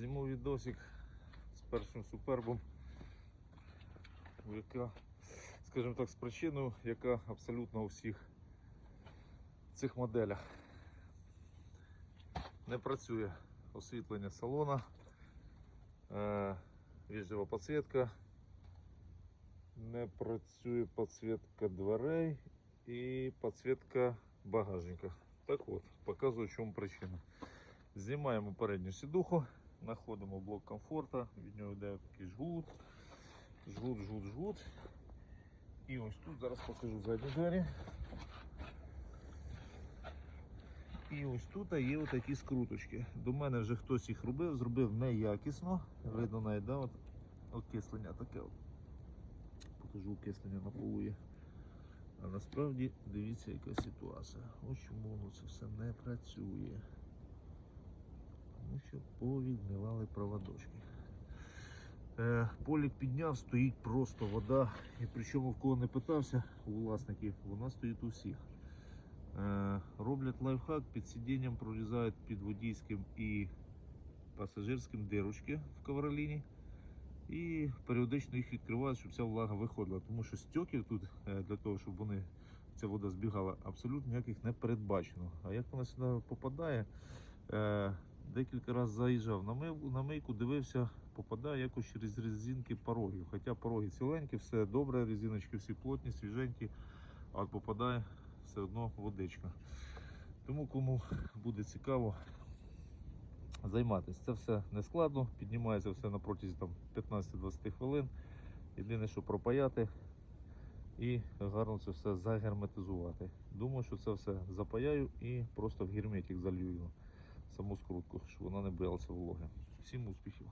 Зніму відосик з першим супербом, яка, скажімо так, з причиною, яка абсолютно у всіх цих моделях не працює освітлення салона, е, віжлива підсвітка, не працює підсвітка дверей і підсвітка багажника. Так от, показую, в чому причина. Знімаємо передню сідуху, знаходимо блок комфорту, від нього йде такий жгут, жгут, жгут, жгут. І ось тут зараз покажу задні двері. І ось тут є отакі скруточки. До мене вже хтось їх робив, зробив неякісно. Видно навіть, да, от окислення таке. От. Покажу окислення на полу є. А насправді дивіться, яка ситуація. Ось чому воно це все не працює. Тому що повідмивали проводочки. Е, полік підняв, стоїть просто вода. І причому в кого не питався, у власників, вона стоїть у всіх. Е, роблять лайфхак, під сидінням прорізають під водійським і пасажирським дирочки в ковроліні. І періодично їх відкривають, щоб ця влага виходила. Тому що стьоків тут е, для того, щоб вони ця вода збігала, абсолютно ніяких не передбачено. А як вона сюди попадає, декілька разів заїжджав на, мив, на мийку, дивився, попадає якось через резинки порогів. Хоча пороги ціленькі, все добре, резиночки всі плотні, свіженькі, а попадає все одно водичка. Тому кому буде цікаво, займатися. Це все не складно, піднімається все на протязі 15-20 хвилин. Єдине, що пропаяти і гарно це все загерметизувати. Думаю, що це все запаяю і просто в герметик залью його, саму скрутку, щоб вона не боялася вологи. Всім успіхів!